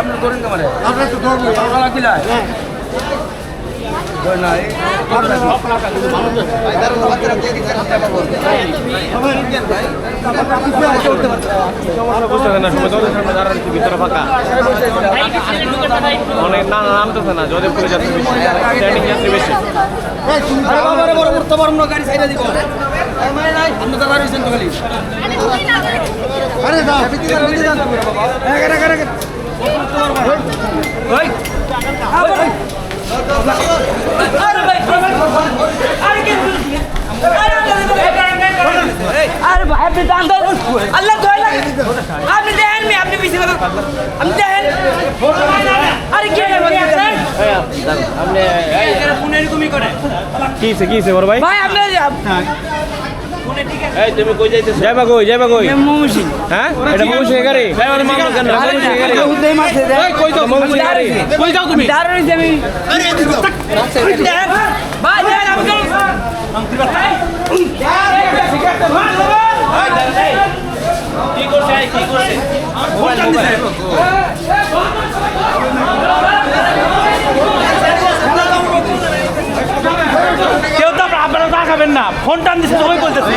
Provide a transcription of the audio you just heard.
আপনার ধরেন তোমারে আপনার তো ধরবো। একটু ভিতরে ফাঁকা। অনেক না নামতেছে না যদি বেশি। স্ট্যান্ডিং বেশি গাড়ি সাইডে দিব। আপনি তো খালি। আরে দাও আপনি দান দাও আল্লাহ দয়া লাগে আপনি দেখেন মি আপনি পিছিয়ে কথা আপনি দেখেন আরে কি আপনি ফোনে এরকমই করে কি হইছে কি হইছে বড় ভাই ভাই আপনি এই তুমি কই যাইতেছ যাইবা কই যাইবা কই মুমুশি হ্যাঁ এটা মৌসুমী গাড়ি মৌসুমী গাড়ি হুদাই মারছে এই, কই যাও মৌসুমী গাড়ি কই যাও তুমি দারুণ আমি ভাই দেখেন আপনি কেউ তো আপনারা তা না। ফোন টান দিচ্ছে সবাই বলতেছে।